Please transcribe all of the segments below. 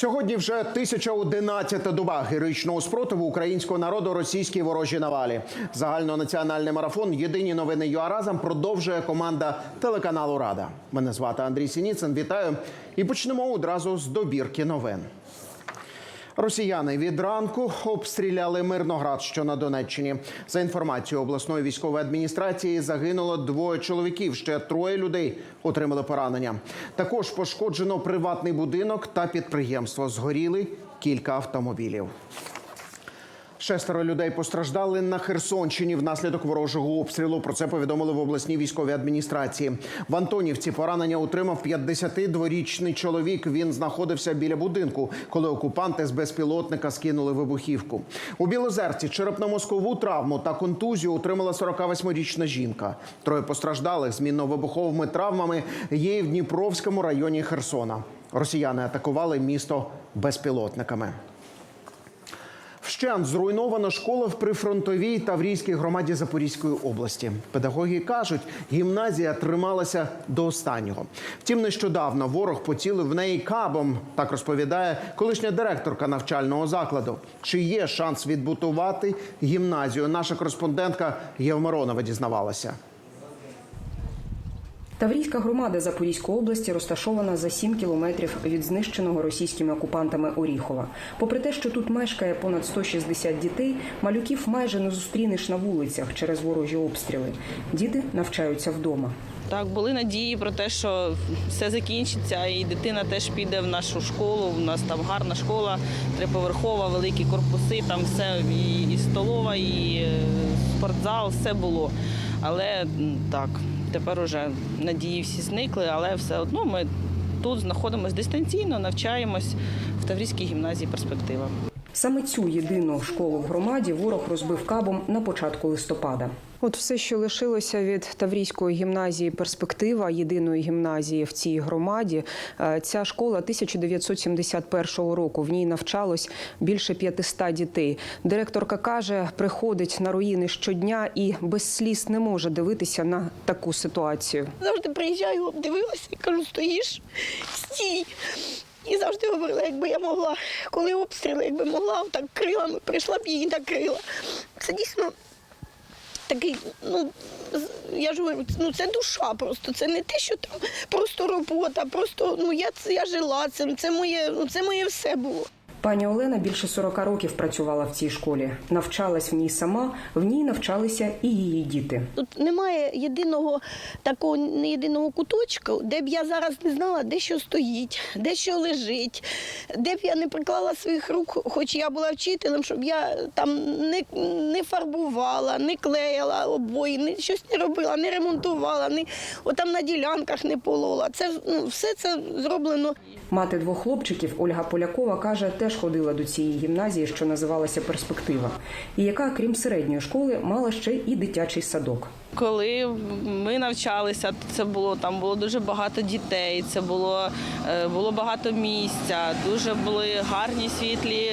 Сьогодні вже 1011 доба героїчного спротиву українського народу російській ворожій навалі. Загальнонаціональний марафон Єдині новини ЮА разом продовжує команда телеканалу Рада. Мене звати Андрій Сініцин. Вітаю і почнемо одразу з добірки новин. Росіяни від ранку обстріляли Мирноград, що на Донеччині. За інформацією обласної військової адміністрації, загинуло двоє чоловіків. Ще троє людей отримали поранення. Також пошкоджено приватний будинок та підприємство. Згоріли кілька автомобілів. Шестеро людей постраждали на Херсонщині внаслідок ворожого обстрілу. Про це повідомили в обласній військовій адміністрації. В Антонівці поранення отримав 52-річний чоловік. Він знаходився біля будинку, коли окупанти з безпілотника скинули вибухівку. У Білозерці черепно-мозкову травму та контузію отримала 48-річна жінка. Троє постраждалих з мінно-вибуховими травмами є в Дніпровському районі Херсона. Росіяни атакували місто безпілотниками. Вщент зруйнована школа в прифронтовій Таврійській громаді Запорізької області. Педагоги кажуть, гімназія трималася до останнього. Втім, нещодавно ворог поцілив в неї кабом. Так розповідає колишня директорка навчального закладу. Чи є шанс відбудувати гімназію? Наша кореспондентка Євмиронова дізнавалася. Таврійська громада Запорізької області розташована за 7 кілометрів від знищеного російськими окупантами Оріхова. Попри те, що тут мешкає понад 160 дітей, малюків майже не зустрінеш на вулицях через ворожі обстріли. Діти навчаються вдома. Так, були надії про те, що все закінчиться, і дитина теж піде в нашу школу. У нас там гарна школа, триповерхова, великі корпуси, там все і, столова, і е, спортзал, все було. Але так, тепер уже надії всі зникли, але все одно ми тут знаходимося дистанційно, навчаємось в Таврійській гімназії перспектива. Саме цю єдину школу в громаді ворог розбив кабом на початку листопада. От все, що лишилося від Таврійської гімназії перспектива єдиної гімназії в цій громаді. Е, Ця школа 1971 року. В ній навчалось більше 500 дітей. Директорка каже, приходить на руїни щодня і без сліз не може дивитися на таку ситуацію. Завжди приїжджаю, обдивилася і кажу, стоїш, стій. І завжди говорила, якби я могла, коли обстріли, якби могла, так крилами прийшла б її накрила. Це дійсно такий, ну я ж говорю, ну це душа просто. Це не те, що там просто робота, просто ну я я жила цим. Це моє, ну це моє все було. Пані Олена більше 40 років працювала в цій школі. Навчалась в ній сама, в ній навчалися і її діти. Тут немає єдиного такого не єдиного куточка, де б я зараз не знала, де що стоїть, де що лежить, де б я не приклала своїх рук, хоч я була вчителем, щоб я там не, не фарбувала, не клеїла обої, не щось не робила, не ремонтувала, не отам на ділянках не полола. Це ну, все це зроблено Мати двох хлопчиків Ольга Полякова каже, теж ходила до цієї гімназії, що називалася Перспектива, і яка, крім середньої школи, мала ще і дитячий садок. Коли ми навчалися, це було там було дуже багато дітей, це було, е, було багато місця, дуже були гарні світлі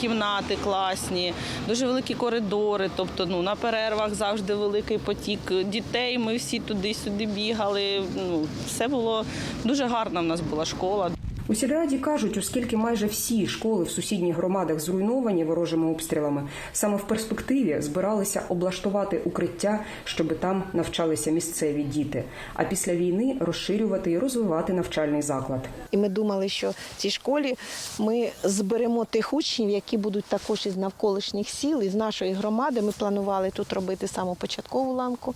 кімнати класні, дуже великі коридори. Тобто, ну на перервах завжди великий потік дітей. Ми всі туди-сюди бігали. Ну, все було дуже гарна в нас була школа. У сільраді кажуть, оскільки майже всі школи в сусідніх громадах зруйновані ворожими обстрілами, саме в перспективі збиралися облаштувати укриття, щоби там навчалися місцеві діти. А після війни розширювати і розвивати навчальний заклад. І ми думали, що в цій школі ми зберемо тих учнів, які будуть також із навколишніх сіл, із нашої громади. Ми планували тут робити саму початкову ланку.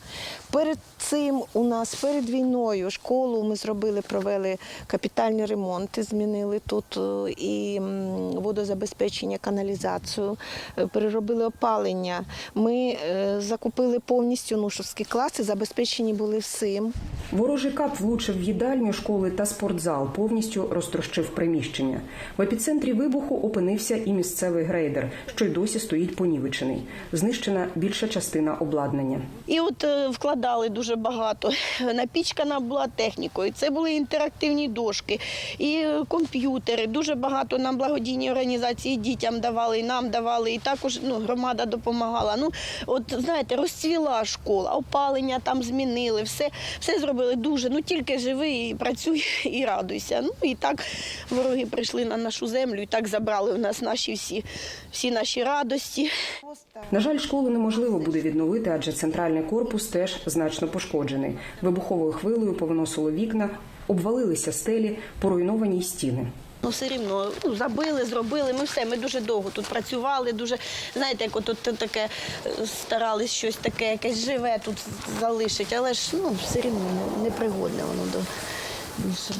Перед цим у нас перед війною школу ми зробили, провели капітальні ремонти, змінили тут е, і водозабезпечення, каналізацію, е, переробили опалення. Ми е, закупили повністю нушовські класи, забезпечені були всім. Ворожий кап влучив в їдальню школи та спортзал, повністю розтрощив приміщення. В епіцентрі вибуху опинився і місцевий грейдер, що й досі стоїть понівечений. Знищена більша частина обладнання. І от вкладали дуже багато. Напічкана була технікою. Це були інтерактивні дошки, і комп'ютери. Дуже багато нам благодійні організації дітям давали, і нам давали, і також ну, громада допомагала. Ну, от знаєте, розцвіла школа, опалення там змінили, все, все зробили дуже. Ну тільки живи і працюй і радуйся. Ну і так вороги прийшли на нашу землю і так забрали у нас наші всі, всі наші радості. На жаль, школу неможливо буде відновити, адже центральний корпус теж значно пошкоджений. Вибуховою хвилею повиносило вікна, обвалилися стелі, поруйновані стіни. Ну, все рівно ну, забили, зробили. Ми все. Ми дуже довго тут працювали. Дуже знаєте, як от таке е, старались щось таке, якесь живе тут залишить, але ж ну все рівно не- непригодне воно до,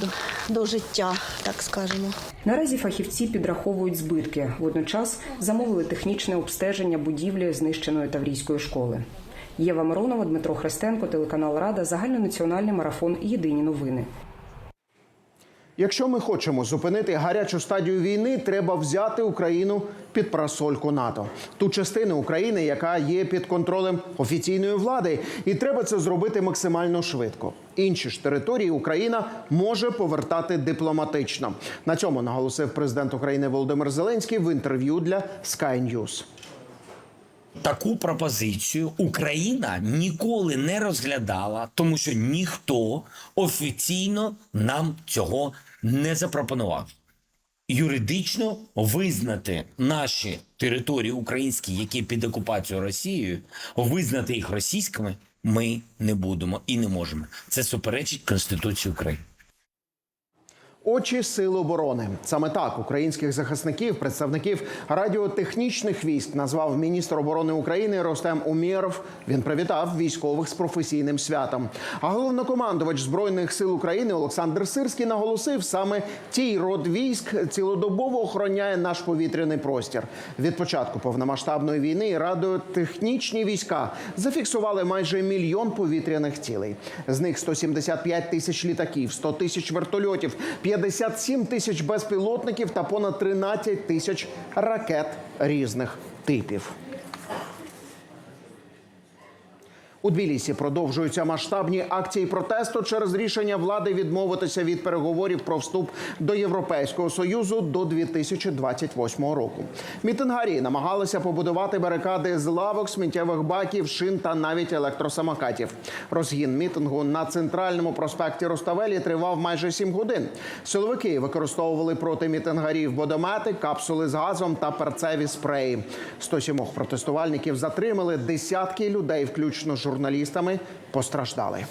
до, до життя, так скажемо. Наразі фахівці підраховують збитки. Водночас замовили технічне обстеження будівлі знищеної таврійської школи. Єва Миронова, Дмитро Христенко, телеканал Рада, загальнонаціональний марафон Єдині новини. Якщо ми хочемо зупинити гарячу стадію війни, треба взяти Україну під парасольку НАТО, ту частину України, яка є під контролем офіційної влади, і треба це зробити максимально швидко. Інші ж території Україна може повертати дипломатично. На цьому наголосив президент України Володимир Зеленський в інтерв'ю для Sky News. Таку пропозицію Україна ніколи не розглядала, тому що ніхто офіційно нам цього не запропонував. Юридично визнати наші території українські, які під окупацією Росією, визнати їх російськими ми не будемо і не можемо. Це суперечить Конституції України. Очі сил оборони саме так українських захисників, представників радіотехнічних військ назвав міністр оборони України Ростем Умєров. Він привітав військових з професійним святом. А головнокомандувач збройних сил України Олександр Сирський наголосив, саме тій род військ цілодобово охороняє наш повітряний простір. Від початку повномасштабної війни радіотехнічні війська зафіксували майже мільйон повітряних цілей. З них 175 тисяч літаків, 100 тисяч вертольотів, 57 тисяч безпілотників та понад 13 тисяч ракет різних типів. У Тбілісі продовжуються масштабні акції протесту через рішення влади відмовитися від переговорів про вступ до Європейського союзу до 2028 року. Мітингарі намагалися побудувати барикади з лавок, сміттєвих баків, шин та навіть електросамокатів. Розгін мітингу на центральному проспекті Роставелі тривав майже 7 годин. Силовики використовували проти мітингарів водомети, капсули з газом та перцеві спреї. 107 протестувальників затримали десятки людей, включно з журналістами, постраждали.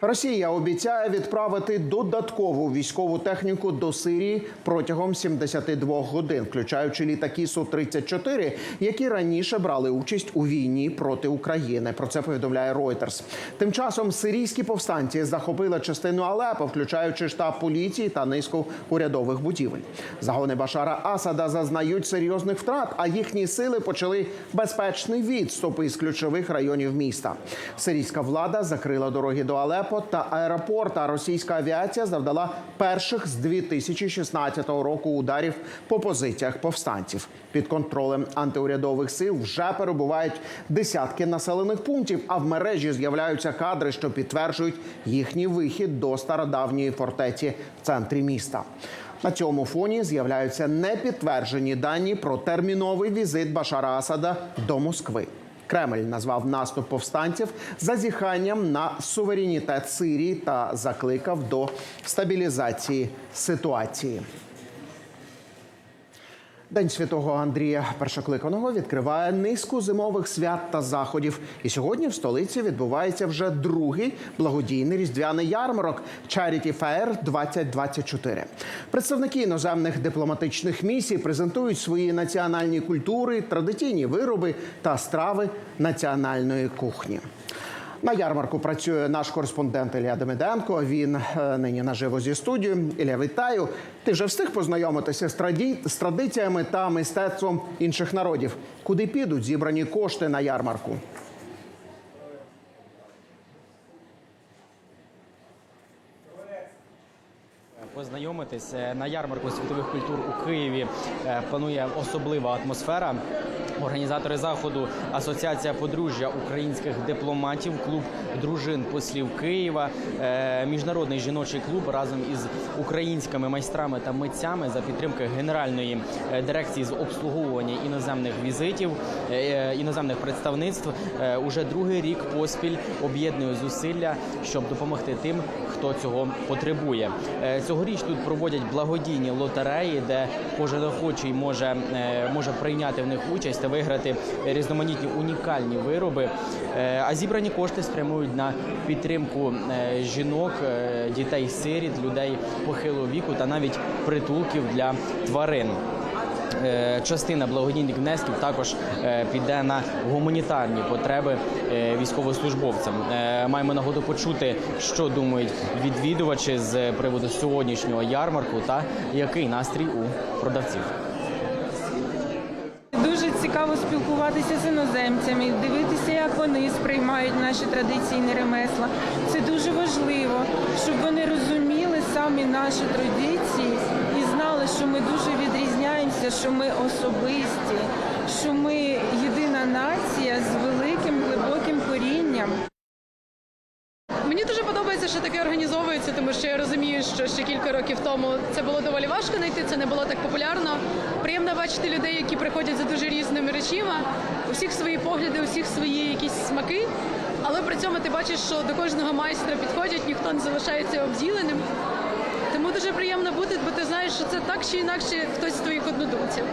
Росія обіцяє відправити додаткову військову техніку до Сирії протягом 72 годин, включаючи літаки су 34 які раніше брали участь у війні проти України. Про це повідомляє Reuters. Тим часом сирійські повстанці захопили частину Алепо, включаючи штаб поліції та низку урядових будівель. Загони Башара Асада зазнають серйозних втрат, а їхні сили почали безпечний відступ із ключових районів міста. Сирійська влада закрила дороги до Алепо та аеропорт. А російська авіація завдала перших з 2016 року ударів по позиціях повстанців. Під контролем антиурядових сил вже перебувають десятки населених пунктів. А в мережі з'являються кадри, що підтверджують їхній вихід до стародавньої фортеці в центрі міста. На цьому фоні з'являються непідтверджені дані про терміновий візит Башара Асада до Москви. Кремль назвав наступ повстанців зазіханням на суверенітет Сирії та закликав до стабілізації ситуації. День святого Андрія Першокликаного відкриває низку зимових свят та заходів. І сьогодні в столиці відбувається вже другий благодійний різдвяний ярмарок Charity Fair 2024. Представники іноземних дипломатичних місій презентують свої національні культури, традиційні вироби та страви національної кухні. На ярмарку працює наш кореспондент Ілля Демиденко. Він е, нині наживо зі студією. Ілля, вітаю. Ти вже встиг познайомитися з, траді... з традиціями та мистецтвом інших народів. Куди підуть зібрані кошти на ярмарку? Познайомитись. Е, На ярмарку світових культур у Києві е, панує особлива атмосфера. Організатори заходу Асоціація подружжя українських дипломатів, клуб дружин послів Києва, е, міжнародний жіночий клуб разом із українськими майстрами та митцями за підтримки генеральної дирекції з обслуговування іноземних візитів, іноземних представництв уже другий рік поспіль об'єднує зусилля, щоб допомогти тим, хто цього потребує. Е, Цьогоріч тут проводять благодійні лотереї, де кожен охочий може, е, може прийняти в них участь та виграти різноманітні унікальні вироби. Е, А зібрані кошти спрямують на підтримку е, жінок, дітей сиріт, людей похилого віку та навіть притулків для тварин. Е, Частина благодійних внесків також е, піде на гуманітарні потреби е, військовослужбовцям. Маємо нагоду почути, що думають відвідувачі з приводу сьогоднішнього ярмарку та який настрій у продавців. Дуже цікаво спілкуватися з іноземцями, дивитися, як вони сприймають наші традиційні ремесла. Це дуже важливо, щоб вони розуміли самі наші традиції що ми дуже відрізняємося, що ми особисті, що ми єдина нація з великим глибоким корінням. Мені дуже подобається, що таке організовується, тому що я розумію, що ще кілька років тому це було доволі важко знайти, це не було так популярно. Приємно бачити людей, які приходять за дуже різними речима. У всіх свої погляди, у всіх свої якісь смаки. Але при цьому ти бачиш, що до кожного майстра підходять, ніхто не залишається обділеним. Приємно бути, бо ти знаєш, що це так чи інакше хтось з твоїх однодумців.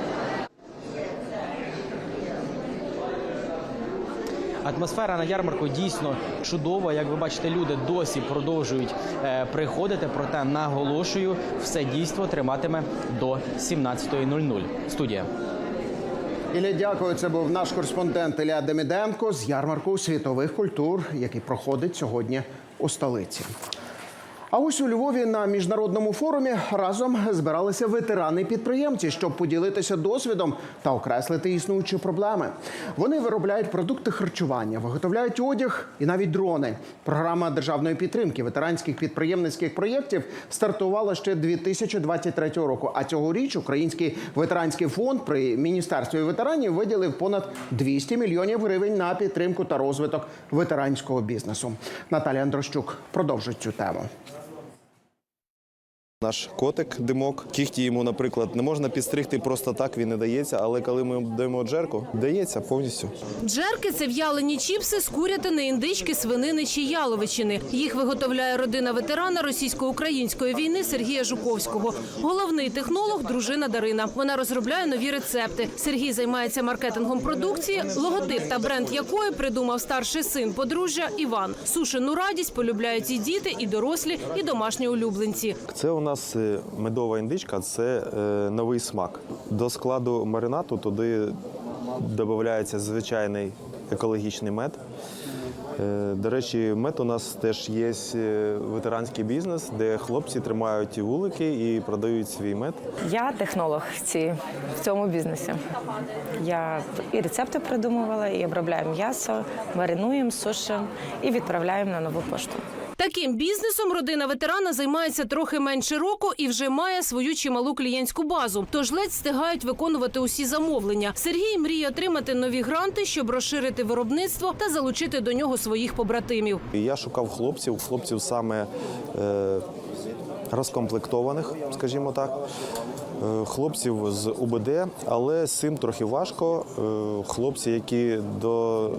Атмосфера на ярмарку дійсно чудова. Як ви бачите, люди досі продовжують е, приходити. Проте наголошую, все дійство триматиме до 17.00. Студія. Ілля, дякую. Це був наш кореспондент Ілля Деміденко з ярмарку світових культур, який проходить сьогодні у столиці. А ось у Львові на міжнародному форумі разом збиралися ветерани-підприємці, щоб поділитися досвідом та окреслити існуючі проблеми. Вони виробляють продукти харчування, виготовляють одяг і навіть дрони. Програма державної підтримки ветеранських підприємницьких проєктів стартувала ще 2023 року. А цьогоріч Український ветеранський фонд при міністерстві ветеранів виділив понад 200 мільйонів гривень на підтримку та розвиток ветеранського бізнесу. Наталія Андрощук продовжить цю тему. Наш котик димок, кіхті йому, наприклад, не можна підстригти просто так, він не дається. Але коли ми даємо джерку, дається повністю. Джерки це в'ялені чіпси з курятини, індички, свинини чи яловичини. Їх виготовляє родина ветерана російсько-української війни Сергія Жуковського. Головний технолог дружина Дарина. Вона розробляє нові рецепти. Сергій займається маркетингом продукції, логотип та бренд якої придумав старший син подружжя Іван. Сушену радість полюбляють і діти, і дорослі, і домашні улюбленці. Це у нас е, медова індичка, це е, новий смак. До складу маринату туди додається звичайний екологічний мед. Е, До речі, мед у нас теж є ветеранський бізнес, де хлопці тримають вулики і продають свій мед. Я технолог в, ці, в цьому бізнесі. Я і рецепти придумувала, і обробляю м'ясо, маринуємо, сушимо і відправляємо на нову пошту. Таким бізнесом родина ветерана займається трохи менше року і вже має свою чималу клієнтську базу. Тож ледь встигають виконувати усі замовлення. Сергій мріє отримати нові гранти, щоб розширити виробництво та залучити до нього своїх побратимів. Я шукав хлопців, хлопців саме е, розкомплектованих, скажімо так. е, Хлопців з УБД, але з цим трохи важко. Е, Хлопці, які до,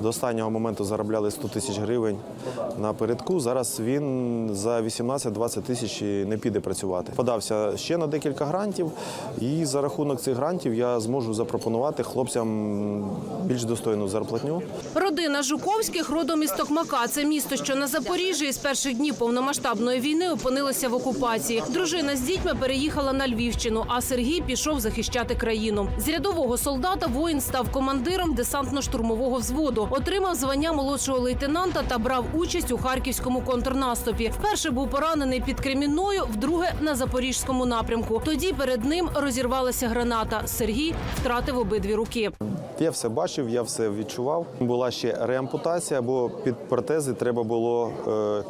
до останнього моменту заробляли 100 тисяч гривень напередку, зараз він за 18-20 тисяч не піде працювати. Подався ще на декілька грантів, і за рахунок цих грантів я зможу запропонувати хлопцям більш достойну зарплатню. Родина Жуковських родом із Токмака. Це місто, що на Запоріжжі із перших днів повномасштабної війни опинилося в окупації. Дружина з дітьми переїхала на Львівщину, а Сергій пішов захищати країну. З рядового солдата воїн став командиром десантно-штурмового взводу, отримав звання молодшого лейтенанта та брав участь у харківському контрнаступі. Вперше був поранений під Кремінною, вдруге на запорізькому напрямку. Тоді перед ним розірвалася граната. Сергій втратив обидві руки. Я все бачив, я все відчував. Була ще реампутація, бо під протези треба було е,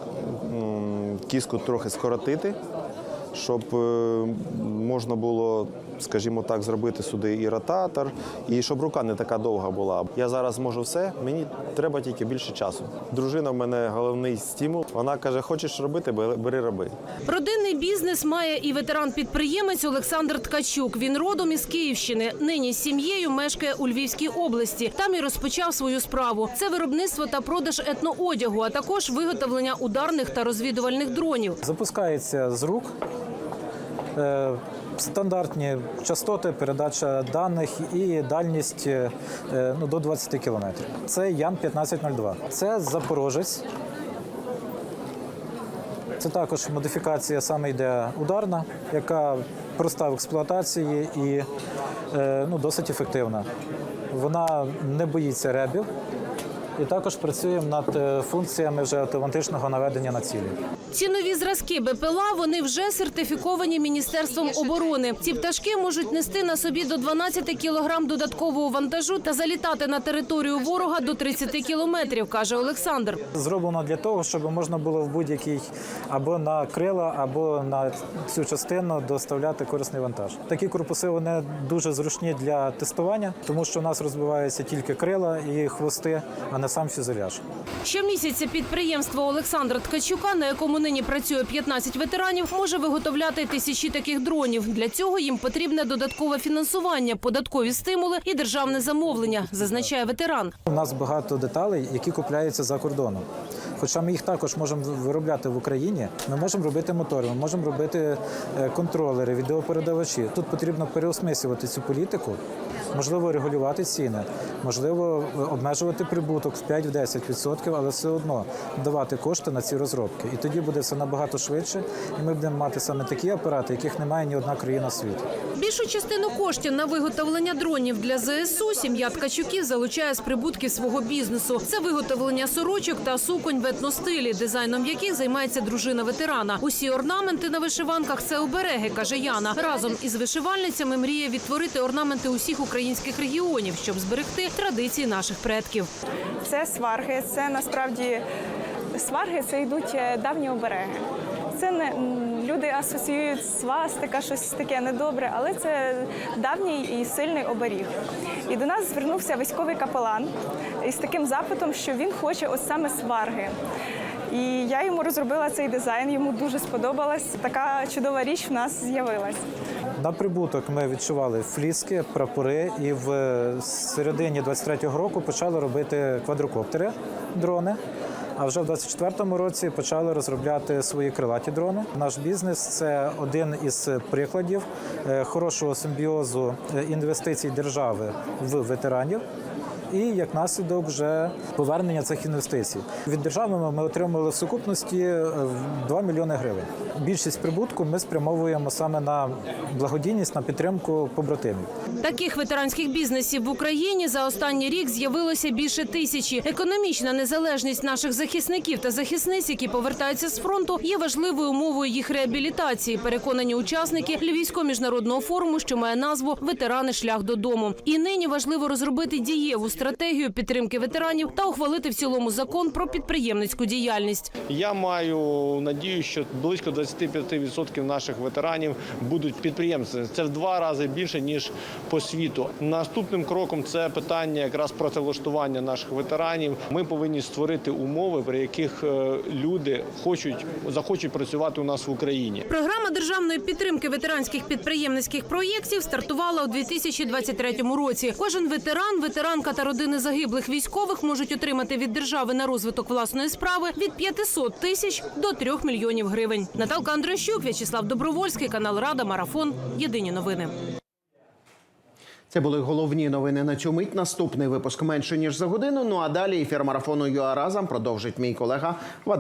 кіску трохи скоротити, щоб е, можна було, скажімо так, зробити сюди і ротатор, і щоб рука не така довга була. Я зараз можу все, мені треба тільки більше часу. Дружина в мене головний стимул. Вона каже: хочеш робити, бери бери, роби. Родинний бізнес має і ветеран-підприємець Олександр Ткачук. Він родом із Київщини. Нині з сім'єю мешкає у Львівській області. Там і розпочав свою справу. Це виробництво та продаж етноодягу, а також виготовлення ударних та розвідувальних дронів. Запускається з рук. Е, Стандартні частоти, передача даних і дальність е, ну, до 20 кілометрів. Це Ян 1502. Це Запорожець. Це також модифікація саме йде ударна, яка проста в експлуатації і е, ну, досить ефективна. Вона не боїться ребів. І також працюємо над е, функціями вже автоматичного наведення на цілі. Ці нові зразки БПЛА вони вже сертифіковані міністерством оборони. Ці пташки можуть нести на собі до 12 кілограм додаткового вантажу та залітати на територію ворога до 30 кілометрів, каже Олександр. Зроблено для того, щоб можна було в будь-який або на крила, або на цю частину доставляти корисний вантаж. Такі корпуси вони дуже зручні для тестування, тому що у нас розбиваються тільки крила і хвости, а не сам фюзеляж. Щомісяця підприємство Олександра Ткачука, на якому нині працює 15 ветеранів, може виготовляти тисячі таких дронів. Для цього їм потрібне додаткове фінансування, податкові стимули і державне замовлення, зазначає ветеран. У нас багато деталей, які купляються за кордоном. Хоча ми їх також можемо виробляти в Україні, ми можемо робити мотори, ми можемо робити е, контролери, відеопередавачі. Тут потрібно переосмислювати цю політику, можливо, регулювати ціни, можливо, обмежувати прибуток в 5-10%, але все одно давати кошти на ці розробки. І тоді буде все набагато швидше, і ми будемо мати саме такі апарати, яких немає ні одна країна світу. Більшу частину коштів на виготовлення дронів для ЗСУ сім'я Ткачуків залучає з прибутків свого бізнесу. Це виготовлення сорочок та суконь в етностилі, дизайном яких займається дружина ветерана. Усі орнаменти на вишиванках це обереги, каже Яна. Разом із вишивальницями мріє відтворити орнаменти усіх українських регіонів, щоб зберегти традиції наших предків. Це сварги, це насправді сварги це йдуть е, давні обереги. Це не люди асоціюють свастика, щось таке недобре, але це давній і сильний оберіг. І до нас звернувся військовий капелан із таким запитом, що він хоче ось саме сварги. І я йому розробила цей дизайн, йому дуже сподобалась. Така чудова річ в нас з'явилась. На прибуток ми відчували фліски, прапори, і в середині 23-го року почали робити квадрокоптери, дрони. А вже в 24-му році почали розробляти свої крилаті дрони. Наш бізнес це один із прикладів е, хорошого симбіозу е, інвестицій держави в ветеранів. І як наслідок вже повернення цих інвестицій від держави ми- отримали в сукупності е, 2 мільйони гривень. Більшість прибутку ми спрямовуємо саме на благодійність, на підтримку побратимів. Таких ветеранських бізнесів в Україні за останній рік з'явилося більше тисячі. Економічна незалежність наших захисників та захисниць, які повертаються з фронту, є важливою умовою їх реабілітації. Переконані учасники Львівського міжнародного форуму, що має назву Ветерани шлях додому. І нині важливо розробити дієву стратегію підтримки ветеранів та ухвалити в цілому закон про підприємницьку діяльність. Я маю надію, що близько 25% наших ветеранів будуть підприємцями. Це в два рази більше ніж по світу. Наступним кроком це питання якраз працевлаштування наших ветеранів. Ми повинні створити умови, при яких е, люди хочуть захочуть працювати у нас в Україні. Програма державної підтримки ветеранських підприємницьких проєктів стартувала у 2023 році. Кожен ветеран, ветеранка та родини загиблих військових можуть отримати від держави на розвиток власної справи від 500 тисяч до 3 мільйонів гривень. Наталка Андрощук, В'ячеслав Добровольський, канал Рада, Марафон. Єдині новини. Це були головні новини на цю мить. Наступний випуск менше ніж за годину. Ну а далі ефір марафону ЮА разом продовжить мій колега Вадим.